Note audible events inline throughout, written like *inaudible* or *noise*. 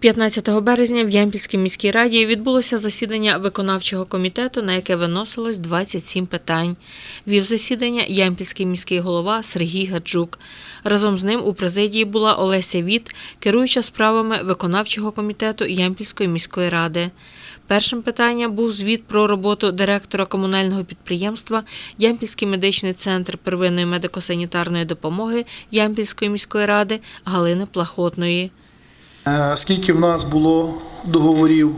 15 березня в Ямпільській міській раді відбулося засідання виконавчого комітету, на яке виносилось 27 питань. Вів засідання Ямпільський міський голова Сергій Гаджук. Разом з ним у президії була Олеся Віт, керуюча справами виконавчого комітету Ямпільської міської ради. Першим питанням був звіт про роботу директора комунального підприємства Ямпільський медичний центр первинної медико-санітарної допомоги Ямпільської міської ради Галини Плахотної. Е, Скільки в нас було договорів,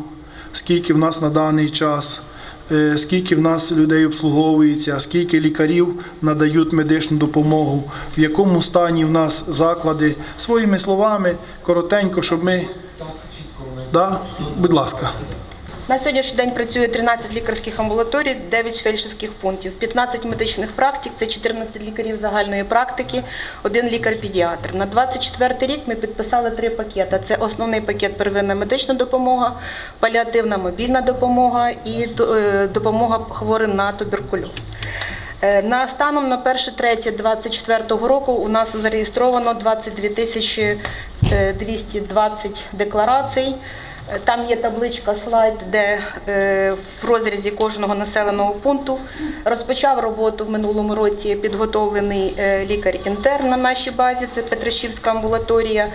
скільки в нас на даний час, е, скільки в нас людей обслуговується, скільки лікарів надають медичну допомогу, в якому стані в нас заклади. Своїми словами, коротенько, щоб ми. Да? Будь ласка. На сьогоднішній день працює 13 лікарських амбулаторій, 9 фельдшерських пунктів, 15 медичних практик, це 14 лікарів загальної практики, один лікар-педіатр. На 24 рік ми підписали три пакети. Це основний пакет первинна медична допомога, паліативна мобільна допомога і е, допомога хворим на туберкульоз. Е, На станом на 1.3.24 року у нас зареєстровано 22 тисячі е, 220 декларацій. Там є табличка слайд, де е, в розрізі кожного населеного пункту розпочав роботу в минулому році підготовлений е, лікар-інтерн на нашій базі, це Петришівська амбулаторія.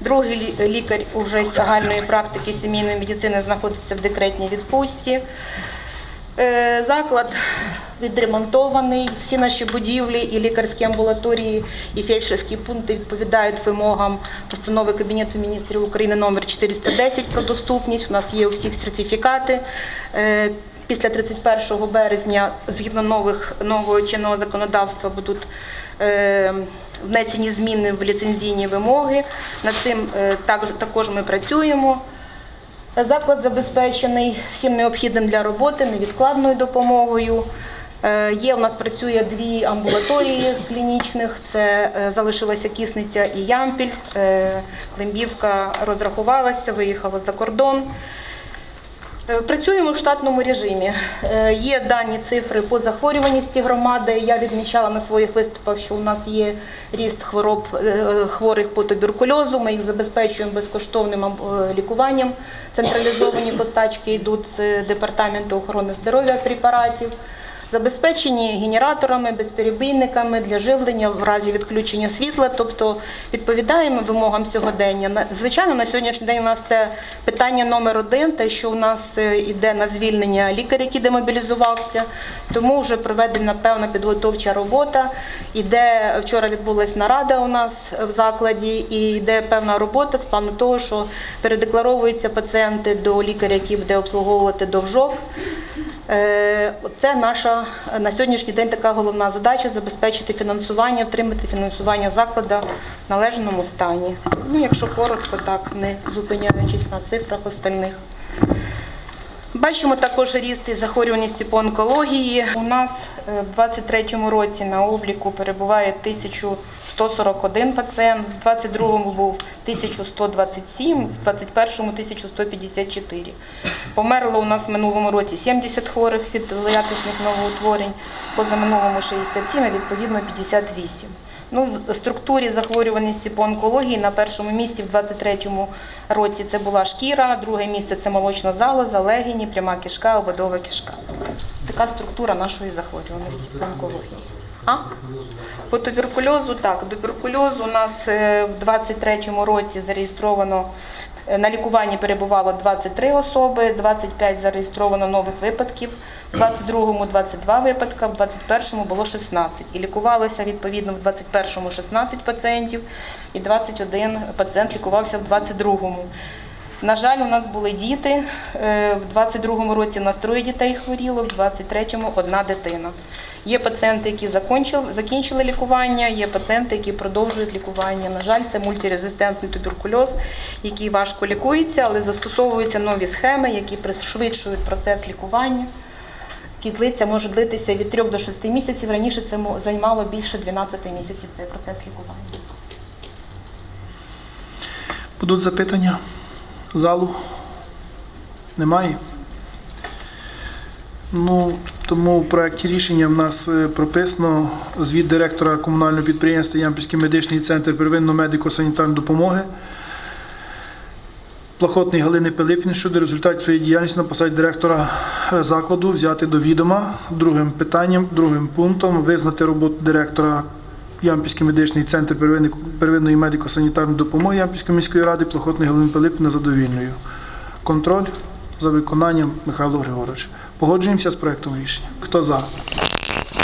Другий лікар уже з загальної практики сімейної медицини знаходиться в декретній відпустці. Е, Заклад відремонтований. Всі наші будівлі і лікарські амбулаторії, і фельдшерські пункти відповідають вимогам постанови Кабінету міністрів України номер 410 про доступність. У нас є у всіх сертифікати. Е, Після 31 березня, згідно нових нового чинного законодавства, будуть е, внесені зміни в ліцензійні вимоги. Над цим також ми працюємо. Заклад забезпечений всім необхідним для роботи, невідкладною допомогою. Е, Є у нас працює дві амбулаторії клінічних. Це е, залишилася кисниця і Ямпіль. Е, Климбівка розрахувалася, виїхала за кордон. Е, Працюємо в штатному режимі. Е, Є дані цифри по захворюваності громади. Я відмічала на своїх виступах, що у нас є ріст хвороб е, хворих по туберкульозу. Ми їх забезпечуємо безкоштовним лікуванням. Централізовані постачки йдуть з департаменту охорони здоров'я препаратів. Забезпечені генераторами, безперебійниками для живлення в разі відключення світла, тобто відповідаємо вимогам сьогодення. Звичайно, на сьогоднішній день у нас це питання номер один, те, що у нас е, йде на звільнення лікар, який демобілізувався, тому вже проведена певна підготовча робота. Іде вчора відбулася нарада у нас в закладі, і йде певна робота з плану того, що передекларовуються пацієнти до лікаря, який буде обслуговувати довжок. Е, Це наша на сьогоднішній день така головна задача забезпечити фінансування, втримати фінансування закладу в належному стані. Ну, якщо коротко, так не зупиняючись на цифрах остальних. Бачимо також ріст і захворюваності по онкології. У нас е, в 23-му році на обліку перебуває 1141 пацієнт, в 22-му був 1127, в 21-му 1154. Померло у нас в минулому році 70 хворих від злоякісних новоутворень, позаминулому 67, а відповідно 58. Ну, в структурі захворюваності по онкології на першому місці в 23-му році це була шкіра, друге місце це молочна залоза, легені, пряма кишка, ободова кишка. Така структура нашої захворюваності по онкології. А? По туберкульозу, так, туберкульозу у нас е, в 23-му році зареєстровано е, на лікуванні перебувало 23 особи, 25 зареєстровано нових випадків, в 22-му 22 випадка, в 21-му було 16. І лікувалося відповідно в 21-му 16 пацієнтів, і 21 пацієнт лікувався в 22-му. На жаль, у нас були діти. Е, В 22-му році у нас троє дітей хворіло, в 23-му одна дитина. Є пацієнти, які закінчили, лікування, є пацієнти, які продовжують лікування. На жаль, це мультирезистентний туберкульоз, який важко лікується, але застосовуються нові схеми, які пришвидшують процес лікування. Длиться, може длитися від 3 до 6 місяців. Раніше це займало більше 12 місяців цей процес лікування. Будуть запитання залу? Немає? Ну, тому в проєкті рішення в нас е, прописано звіт директора комунального підприємства Ямпільський медичний центр первинної медико-санітарної допомоги Плахотної Галини Пилипівни щодо результатів своєї діяльності на посаді директора е, закладу взяти до відома. Другим питанням, другим пунктом визнати роботу директора Ямпільський медичний центр первинної, медико-санітарної допомоги Ямпільської міської ради Плахотної Галини Пилипівни задовільною. Контроль за виконанням Михайло Григорович. Погоджуємося з проектом рішення. Хто за?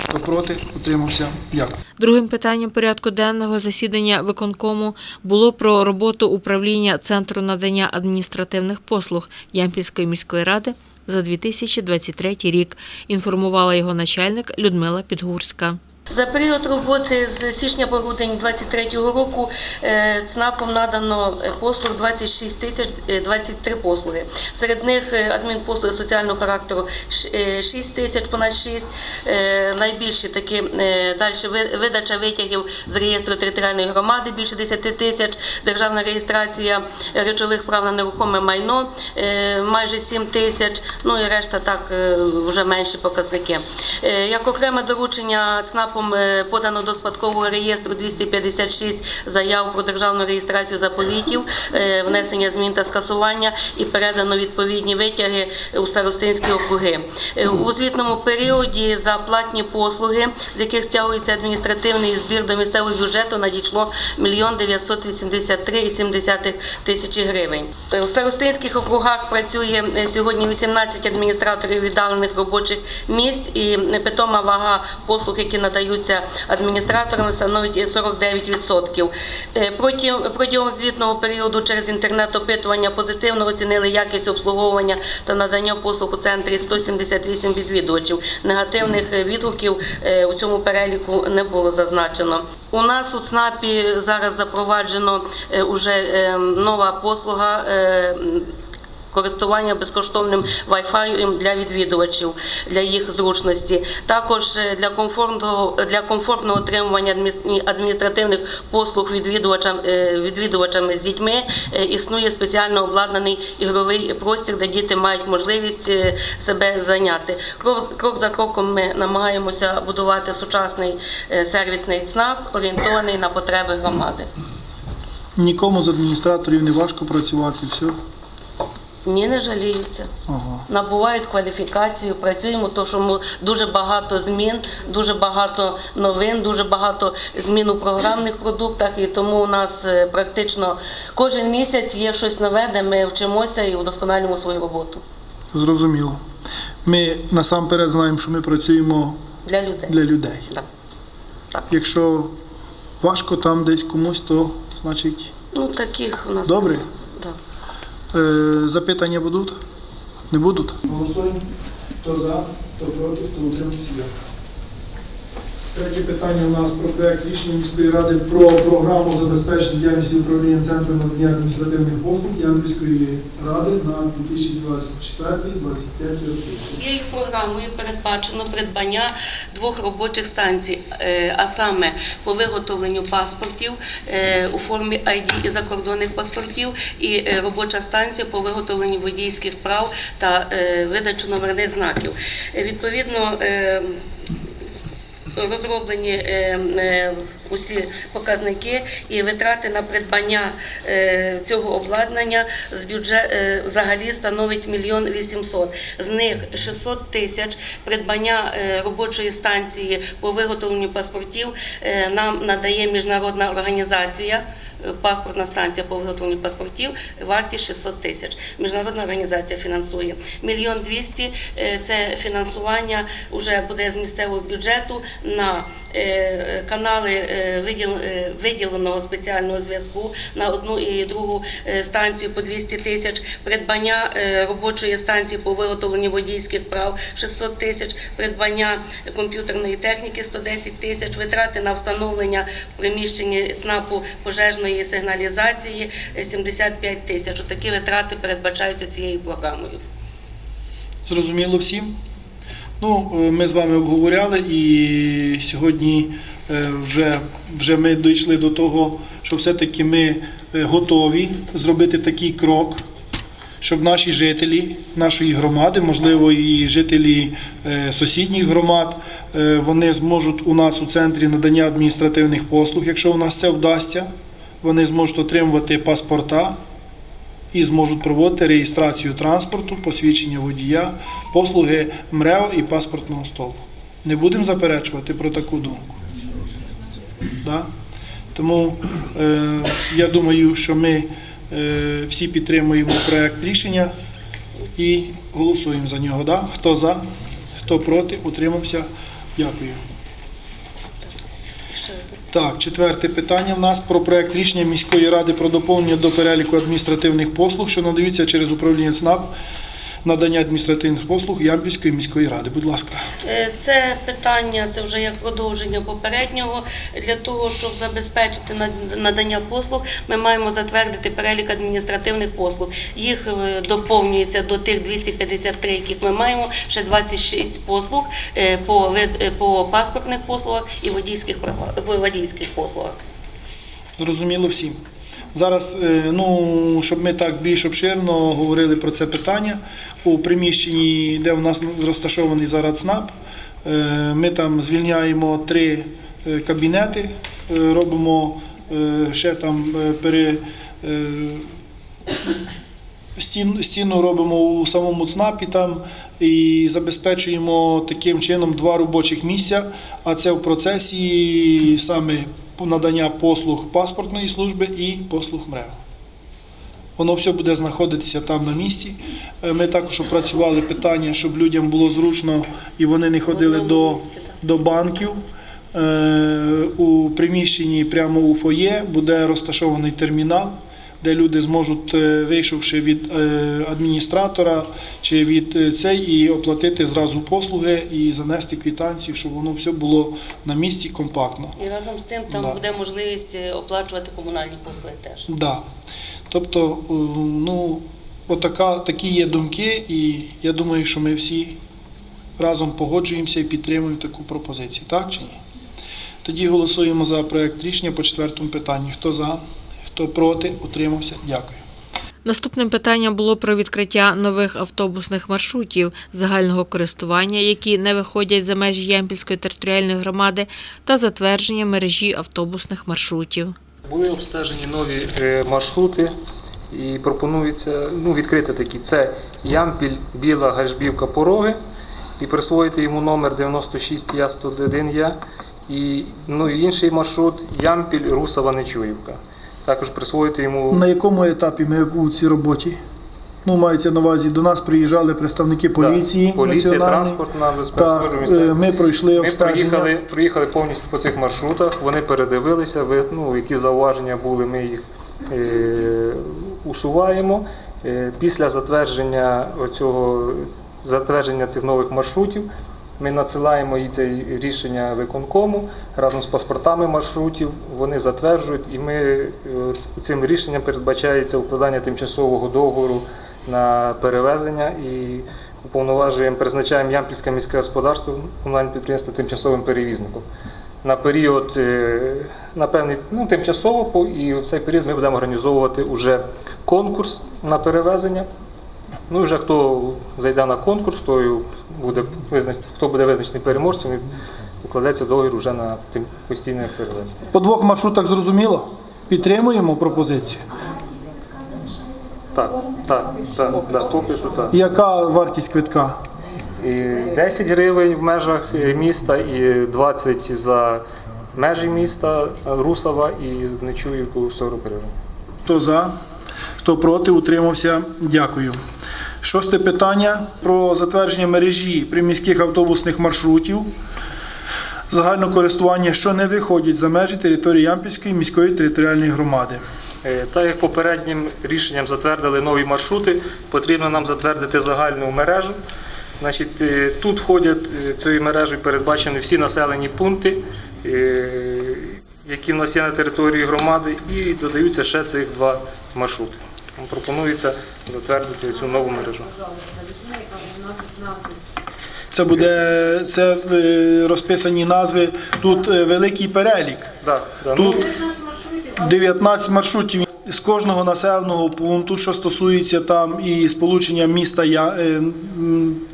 Хто проти? Утримався. Дякую. Другим питанням порядку денного засідання виконкому було про роботу управління Центру надання адміністративних послуг Ямпільської міської ради за 2023 рік. Інформувала його начальник Людмила Підгурська. За період роботи з січня по грудень 2023 року е, ЦНАПом надано е, послуг 26 тисяч е, 23 послуги. Серед них е, адмінпослуги соціального характеру е, 6 тисяч, понад 6. Е, Найбільші такі е, далі видача витягів з реєстру територіальної громади більше 10 тисяч, державна реєстрація речових прав на нерухоме майно е, майже 7 тисяч, ну і решта так е, вже менші показники. Е, Як окреме доручення ЦНАПом е, подано до спадкового реєстру 256 заяв про державну реєстрацію заповітів, е, внесення змін та скасування і передано відповідні витяги у старостинські округи. Е, У звітному періоді за платні послуги, з яких стягується адміністративний збір до місцевого бюджету, надійшло 1 983,7 тисячі гривень. У старостинських округах працює сьогодні 18 адміністраторів віддалених робочих місць і питома вага послуг, які надаються адміністраторам, становить е, 49%. Е, Протягом, протягом звітного періоду через інтернет-опитування позитивно оцінили якість обслуговування та надання послуг у центрі 178 відвідувачів. Негативних е, відгуків е, у цьому переліку не було зазначено. У нас у ЦНАПі зараз запроваджено уже нова послуга. Користування безкоштовним Wi-Fi для відвідувачів для їх зручності. Також е, для комфортного для комфортного отримування адміністративних послуг відвідувачам е, відвідувачами з дітьми е, існує спеціально обладнаний ігровий простір, де діти мають можливість себе зайняти. Крок, крок за кроком ми намагаємося будувати сучасний сервісний ЦНАП, орієнтований на потреби громади. Нікому з адміністраторів не важко працювати. Все. Ні, не жаліються. Ага. набувають кваліфікацію, працюємо, тому що ми дуже багато змін, дуже багато новин, дуже багато змін у програмних продуктах, і тому у нас е, практично кожен місяць є щось нове, де ми вчимося і вдосконалюємо свою роботу Зрозуміло. Ми насамперед знаємо, що ми працюємо для людей. для людей. Так. Якщо важко там десь комусь, то значить Ну таких у нас Добре. Так. Е, запитання будуть? Не будуть? Голосуємо. Хто за, хто проти, хто утримався. Третє питання у нас про проект рішення міської ради про програму забезпечення діяльності управління центру надання адміністративних послуг Янківської ради на 2024-2025 роки. Цією програмою передбачено придбання двох робочих станцій, е, а саме по виготовленню паспортів е, у формі ID і закордонних паспортів, і е, робоча станція по виготовленню водійських прав та видачу номерних знаків. Відповідно, розроблені е, е, усі показники і витрати на придбання е, цього обладнання з бюджет взагалі становить мільйон вісімсот. З них 600 тисяч придбання робочої станції по виготовленню паспортів нам надає міжнародна організація. Е, Паспортна станція по виготовленню паспортів вартість 600 тисяч. Міжнародна організація фінансує. Мільйон двісті е, це фінансування вже буде з місцевого бюджету на канали е, е, виділеного спеціального зв'язку на одну і другу е, станцію по 200 тисяч, придбання е, робочої станції по виготовленню водійських прав 600 тисяч, придбання комп'ютерної техніки 110 тисяч, витрати на встановлення в приміщенні ЦНАПу пожежної сигналізації е, 75 тисяч. Такі витрати передбачаються цією програмою. Зрозуміло всім? Ну, е, ми з вами обговоряли і сьогодні е, вже, вже ми дійшли до того, що все-таки ми е, готові зробити такий крок, щоб наші жителі нашої громади, можливо, і жителі сусідніх громад, вони зможуть у нас у центрі надання адміністративних послуг, якщо у нас це вдасться, вони зможуть отримувати паспорта і зможуть проводити реєстрацію транспорту, посвідчення водія, послуги МРЕО і паспортного столу. Не будемо заперечувати про таку думку. Да? Тому е, я думаю, що ми е, всі підтримуємо проект рішення і голосуємо за нього. Да? Хто за, хто проти, утримався. Дякую. Так, четверте питання. В нас про проект рішення міської ради про доповнення до переліку адміністративних послуг, що надаються через управління ЦНАП, надання адміністративних послуг Ямпільської міської ради. Будь ласка. Е, Це питання, це вже як продовження попереднього. Для того, щоб забезпечити над- надання послуг, ми маємо затвердити перелік адміністративних послуг. Їх е, доповнюється до тих 253, яких ми маємо, ще 26 послуг е, по, вид- по паспортних послугах і водійських, водійських послугах. Зрозуміло всім. Зараз, е, ну, щоб ми так більш обширно говорили про це питання, у приміщенні, де у нас розташований зараз ЦНАП, е, ми там звільняємо три е, кабінети, робимо ще там пере, стін, стіну робимо у самому ЦНАПі там і забезпечуємо таким чином два робочих місця, а це в процесі саме надання послуг паспортної служби і послуг МРЕВ. Воно все буде знаходитися там на місці. Е, Ми також опрацювали питання, щоб людям було зручно і вони не ходили до, до банків. Е, У приміщенні прямо у фоє буде розташований термінал, де люди зможуть, е, вийшовши від е, адміністратора чи від е, цей, і оплатити зразу послуги і занести квитанцію, щоб воно все було на місці компактно. І разом з тим там Да. буде можливість оплачувати комунальні послуги теж. Да. Тобто, ну, отака, такі є думки, і я думаю, що ми всі разом погоджуємося і підтримуємо таку пропозицію, так чи ні? Тоді голосуємо за проект рішення по четвертому питанню. Хто за, хто проти, утримався. Дякую. Наступним питанням було про відкриття нових автобусних маршрутів загального користування, які не виходять за межі Ямпільської територіальної громади, та затвердження мережі автобусних маршрутів. Були обстежені нові е, маршрути і пропонується ну, відкрити такі. Це Ямпіль, Біла, Гальжбівка, Пороги і присвоїти йому номер 96 я 101 я і, ну, і інший маршрут Ямпіль, Русова, Нечуївка. Також присвоїти йому На якому етапі ми у цій роботі? Ну, мається на увазі, до нас приїжджали представники поліції. Поліція, транспортна безпека. Е, ми пройшли Ми приїхали, приїхали повністю по цих маршрутах, вони передивилися, ви- ну, які зауваження були, ми їх е, усуваємо. Е, після затвердження оцього, затвердження цих нових маршрутів ми надсилаємо і це рішення виконкому разом з паспортами маршрутів. Вони затверджують, і ми е, цим рішенням передбачається укладання тимчасового договору на перевезення і уповноважуємо, призначаємо Ямпільське міське господарство, комунальне підприємство тимчасовим перевізником. На період, е, на певний, ну, тимчасово, і в цей період ми будемо організовувати уже конкурс на перевезення. Ну і вже хто зайде на конкурс, той буде визнач... хто буде визначений переможцем, і укладеться договір вже на тим постійне перевезення. По двох маршрутах зрозуміло? Підтримуємо пропозицію. Так, так, так, да, поки що так. Яка вартість квитка? І 10 гривень в межах міста і 20 за межі міста Русова і Нечуївку 40 гривень. Хто за, хто проти, утримався. Дякую. Шосте питання про затвердження мережі приміських автобусних маршрутів загального користування, що не виходять за межі території Ямпільської міської територіальної громади. Е, Так як попереднім рішенням затвердили нові маршрути, потрібно нам затвердити загальну мережу. Значить, е, тут входять е, цією мережею передбачені всі населені пункти, які в нас є на території громади, і додаються ще цих два маршрути. Тому Пропонується затвердити цю нову мережу. Це буде це е, розписані назви. Тут е, великий перелік. Да, да, Тут ну, 19 маршрутів. З кожного населеного пункту, що стосується там і сполучення міста Я- е,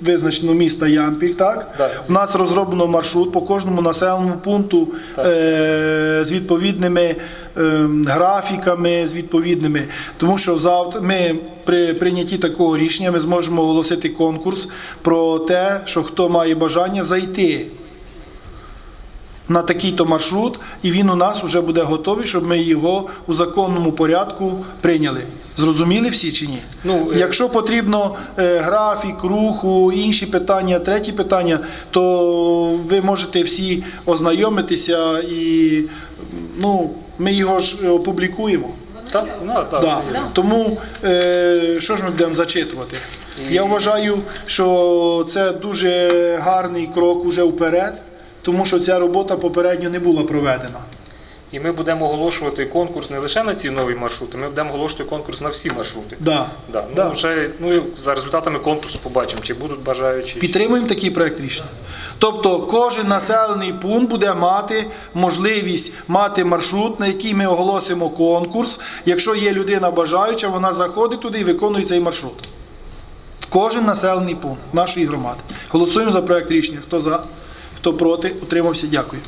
визначено міста Ямпіль, так? Да. У нас розроблено маршрут по кожному населеному пункту Так. е, з відповідними е, графіками, з відповідними. Тому що завтра ми при прийнятті такого рішення ми зможемо оголосити конкурс про те, що хто має бажання зайти на такий-то маршрут, і він у нас вже буде готовий, щоб ми його у законному порядку прийняли. Зрозуміли всі чи ні? Ну, е, Якщо потрібно е, графік, руху, інші питання, треті питання, то ви можете всі ознайомитися і ну, ми його ж опублікуємо. Так, ну, так. Да. Тому е, що ж ми будемо зачитувати? Я вважаю, що це дуже гарний крок уже вперед, тому що ця робота попередньо не була проведена. І ми будемо оголошувати конкурс не лише на ці нові маршрути, ми будемо оголошувати конкурс на всі маршрути. Да. Да. Ну, Да. вже, ну, і за результатами конкурсу побачимо, чи будуть бажаючі. Підтримуємо такий проект рішення. Тобто кожен населений пункт буде мати можливість мати маршрут, на який ми оголосимо конкурс. Якщо є людина бажаюча, вона заходить туди і виконує цей маршрут. Кожен населений пункт нашої громади. Голосуємо за проект рішення. Хто за, хто проти, утримався. Дякую.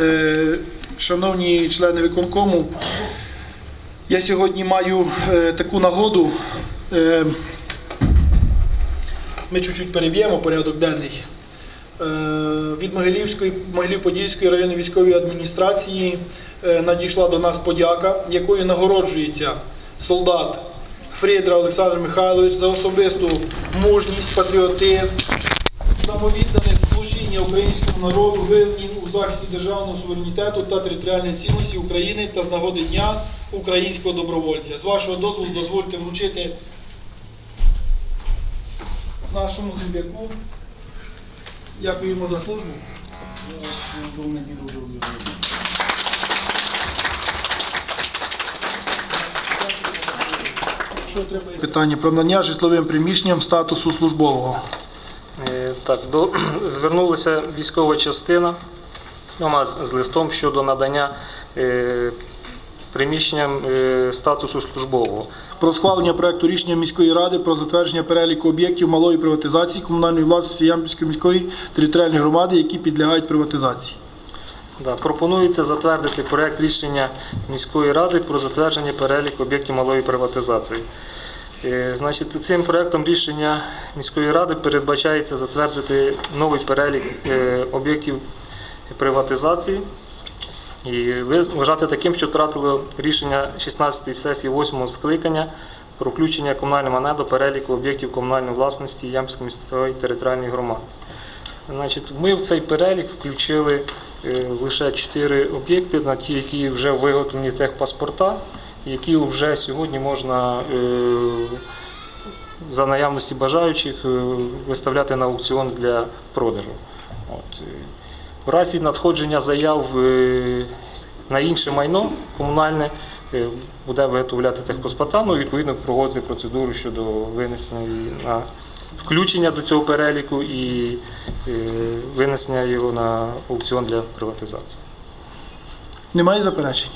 Е, шановні члени виконкому, я сьогодні маю е, таку нагоду. Е, ми чуть-чуть переб'ємо порядок денний. Від Могилівської, Могилів-Подільської районної військової адміністрації надійшла до нас подяка, якою нагороджується солдат Фрідра Олександр Михайлович за особисту мужність, патріотизм, самовіддане служіння українському народу, винні у захисті державного суверенітету та територіальної цінності України та з нагоди Дня українського добровольця. З вашого дозволу дозвольте вручити нашому земляку. Дякуємо за службу. Питання про надання житловим приміщенням статусу службового. Е, Так, до, *clears throat* звернулася військова частина до нас з листом щодо надання е, приміщенням е, статусу службового. Про схвалення проекту рішення міської ради про затвердження переліку об'єктів малої приватизації комунальної власності Ямпільської міської територіальної громади, які підлягають приватизації. Да, пропонується затвердити проект рішення міської ради про затвердження переліку об'єктів малої приватизації. Е, Значить, цим проектом рішення міської ради передбачається затвердити новий перелік е, об'єктів приватизації і вважати таким, що втратило рішення 16-ї сесії 8-го скликання про включення комунального майна до переліку об'єктів комунальної власності Ямської міської територіальної громади. Значить, ми в цей перелік включили е, лише 4 об'єкти, на ті, які вже виготовлені техпаспорта, які вже сьогодні можна е, за наявності бажаючих е, виставляти на аукціон для продажу. От. е, В разі надходження заяв на інше майно комунальне буде виготовляти техпаспорта, ну і відповідно проводити процедуру щодо винесення на включення до цього переліку і винесення його на аукціон для приватизації. Немає заперечень?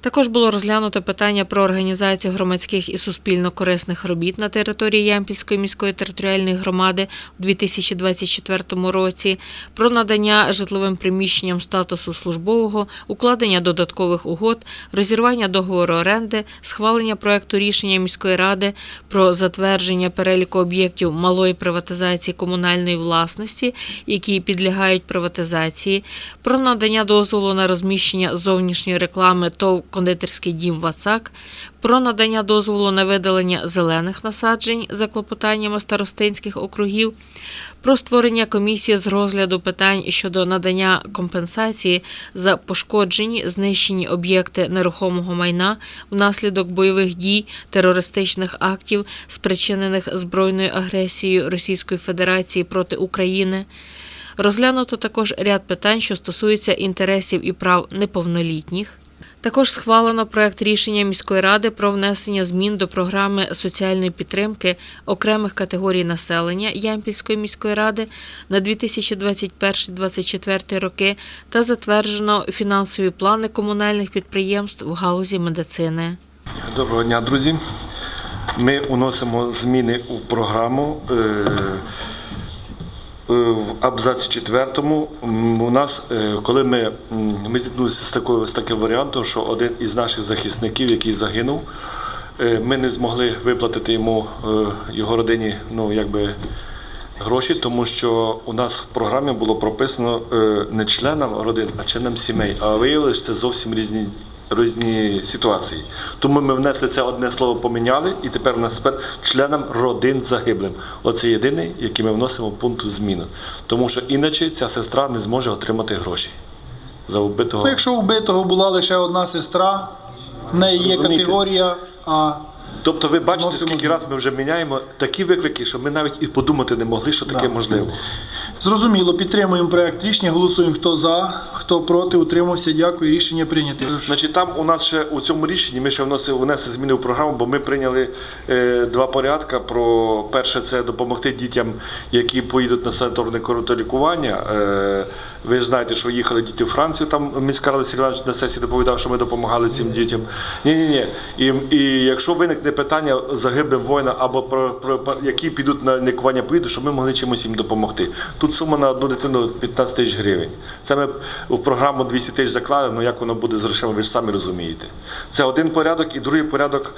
Також було розглянуто питання про організацію громадських і суспільно-корисних робіт на території Ямпільської міської територіальної громади у 2024 році, про надання житловим приміщенням статусу службового, укладення додаткових угод, розірвання договору оренди, схвалення проекту рішення міської ради про затвердження переліку об'єктів малої приватизації комунальної власності, які підлягають приватизації, про надання дозволу на розміщення зовнішньої реклами ТОВ кондитерський дім Вацак, про надання дозволу на видалення зелених насаджень за клопотаннями старостинських округів, про створення комісії з розгляду питань щодо надання компенсації за пошкоджені знищені об'єкти нерухомого майна внаслідок бойових дій, терористичних актів, спричинених збройною агресією Російської Федерації проти України. Розглянуто також ряд питань, що стосуються інтересів і прав неповнолітніх. Також схвалено проект рішення міської ради про внесення змін до програми соціальної підтримки окремих категорій населення Ямпільської міської ради на 2021-2024 роки та затверджено фінансові плани комунальних підприємств в галузі медицини. Доброго дня, друзі. Ми уносимо зміни у програму. Е, В абзаці четвертому у нас, е, коли ми, ми зіткнулися з, такою, з таким варіантом, що один із наших захисників, який загинув, е, ми не змогли виплатити йому його родині, ну якби. Гроші, тому що у нас в програмі було прописано не членам родин, а членам сімей. А виявилося, це зовсім різні, різні ситуації. Тому ми внесли це одне слово, поміняли, і тепер у нас тепер членам родин загиблим. Оце єдиний, який ми вносимо пункт в зміну. Тому що іначе ця сестра не зможе отримати гроші за вбитого. То якщо вбитого була лише одна сестра, в неї є Розумієте? категорія, а Тобто, ви бачите, Вносимо скільки разів ми вже міняємо такі виклики, що ми навіть і подумати не могли, що таке Да. можливо. зрозуміло, підтримуємо проект рішення, голосуємо хто за, хто проти, утримався. Дякую, рішення прийнято. Значить, там у нас ще у цьому рішенні ми ще вносили внесли зміни в програму, бо ми прийняли е, два порядка. Про перше, це допомогти дітям, які поїдуть на санаторне лікування. Е, ви ж знаєте, що їхали діти в Францію. Там міська рада Сергій Іванович на сесії доповідав, що ми допомагали цим дітям. Ні, ні, ні. І, і якщо виникне питання загиблим воїна або про, про, про які підуть на лікування, поїду, щоб ми могли чимось їм допомогти. Тут сума на одну дитину 15 тисяч гривень. Це ми в програму 200 тисяч заклали, ну як воно буде з грошима, ви ж самі розумієте. Це один порядок, і другий порядок.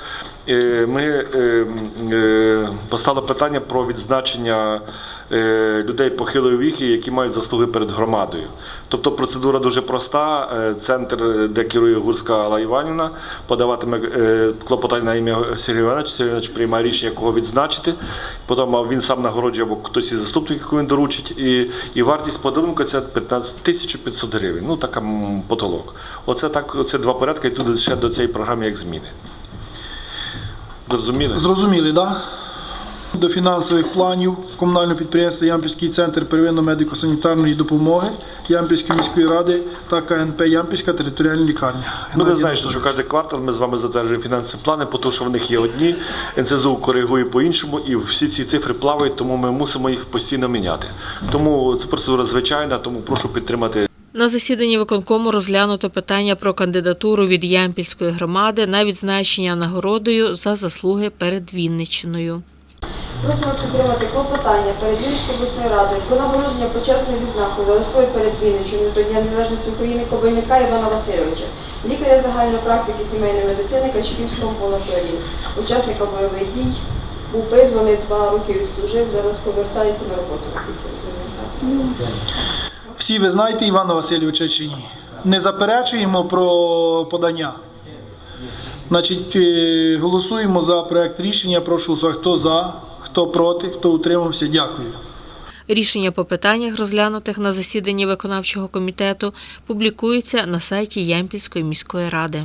Е, Ми е, е, питання про відзначення людей похилої віки, які мають заслуги перед громадою. Тобто процедура дуже проста. Центр, де керує Гурська Алла Іванівна, подаватиме клопотання на ім'я Сергія Івановича. Сергій Іванович приймає рішення, кого відзначити. Потім він сам нагороджує або хтось із заступників, яку він доручить. І, і вартість подарунку це 15 500 гривень. Ну така потолок. Оце так, оце два порядки, і тут ще до цієї програми як зміни. Зрозуміли? Зрозуміли, так? Да? До фінансових планів комунального підприємства Ямпільський центр первинної медико-санітарної допомоги Ямпільської міської ради та КНП Ямпільська територіальна лікарня. Ну, ви знаєте, що кожен квартал ми з вами затверджуємо фінансові плани, тому що в них є одні, НСЗУ коригує по-іншому, і всі ці цифри плавають, тому ми мусимо їх постійно міняти. Тому це процедура звичайна, тому прошу підтримати На засіданні виконкому розглянуто питання про кандидатуру від Ямпільської громади на відзначення нагородою за заслуги перед Вінниччиною. Просимо підтримати клопотання перед Вінницькою обласною радою про нагородження почесною відзнакою за перед Вінниччиною до Дня Незалежності України Кобильника Івана Васильовича, лікаря загальної практики сімейної медицини Качківського амбулаторії, учасника бойових дій, був призваний два роки відслужив, зараз повертається на роботу. Всі ви знаєте Івана Васильовича чи ні? Не заперечуємо про подання. Значить, е, голосуємо за проект рішення. Прошу хто за, хто проти, хто утримався. Дякую. Рішення по питаннях, розглянутих на засіданні виконавчого комітету, публікуються на сайті Ямпільської міської ради.